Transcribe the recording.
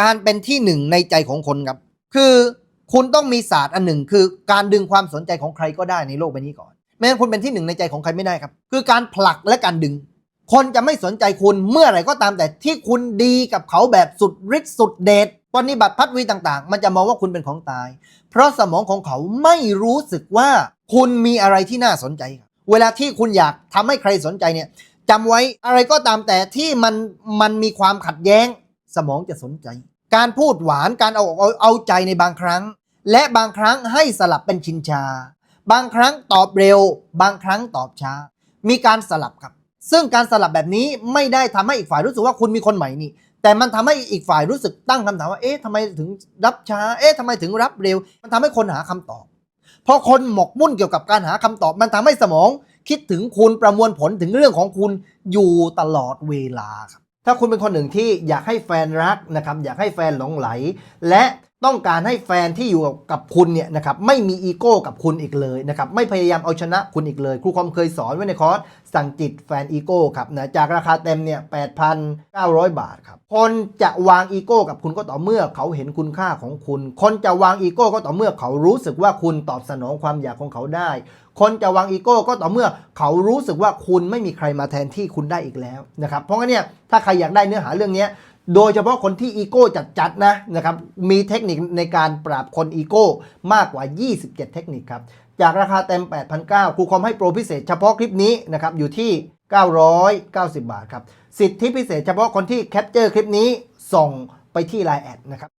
การเป็นที่หนึ่งในใจของคนครับ คือคุณต้องมีศาสตร์อันหนึ่ง คือการดึงความสนใจของใครก็ได้ในโลกใบนี้ก่อนไม่งั้นคุณเป็นที่หนึ่งในใจของใครไม่ได้ครับ คือการผลักและการดึง คนจะไม่สนใจคุณเมื่อไหร่ก็ตามแต่ที่คุณดีกับเขาแบบสุดฤทธิ์สุดเดชปฏิบัติพัดวีต่างๆ มันจะมองว่าคุณเป็นของตาย เพราะสมองของเขาไม่รู้สึกว่าคุณมีอะไรที่น่าสนใจครับเวลาที่คุณอยากทำให้ใครสนใจเนี่ยจำไว้อะไรก็ตามแต่ที่มันมันมีความขัดแย้ง สมองจะสนใจ การพูดหวานการเอาเอาเอาใจในบางครั้ง และบางครั้งให้สลับเป็นชินชา บางครั้งตอบเร็ว บางครั้งตอบช้า มีการสลับครับ ซึ่งการสลับแบบนี้ไม่ได้ทำให้อีกฝ่ายรู้สึกว่าคุณมีคนใหม่นี่ แต่มันทำให้อีกฝ่ายรู้สึกตั้งคำถามว่าเอ๊ะทำไมถึงรับช้า เอ๊ะทำไมถึงรับเร็ว มันทำให้คนหาคำตอบพอคนหมกมุ่นเกี่ยวกับการหาคำตอบมันทำให้สมอง คิดถึงคุณประมวลผลถึงเรื่องของคุณอยู่ตลอดเวลาครับ ถ้าคุณเป็นคนหนึ่งที่อยากให้แฟนรักนะครับอยากให้แฟนหลงไหล และ ต้องการให้แฟนที่อยู่กับคุณเนี่ยนะครับไม่มีอีโก้กับคุณอีกเลยนะครับไม่พยายามเอาชนะคุณอีกเลย ครูคอมเคยสอนไว้ในคอร์สสั่งจิตแฟนอีโก้ครับนะจากราคาเต็มเนี่ย8,900 บาทครับคนจะวางอีโก้กับคุณก็ต่อเมื่อเขาเห็นคุณค่าของคุณ คนจะวางอีโก้ก็ต่อเมื่อเขารู้สึกว่าคุณตอบสนองความอยากของเขาได้ คนจะวางอีโก้ก็ต่อเมื่อเขารู้สึกว่าคุณไม่มีใครมาแทนที่คุณได้อีกแล้วนะครับเพราะงั้นเนี่ยถ้าใครอยากได้เนื้อหาเรื่องนี้ โดยเฉพาะคนที่อีโก้จัดๆนะนะครับ มีเทคนิคในการปราบคนอีโก้มากกว่า 27 เทคนิคครับ จากราคาเต็ม 8,900ครูคอมให้โปรพิเศษเฉพาะคลิปนี้นะครับอยู่ที่ 990 บาทครับ สิทธิพิเศษเฉพาะคนที่แคปเจอร์คลิปนี้ส่งไปที่ Line แอดนะครับ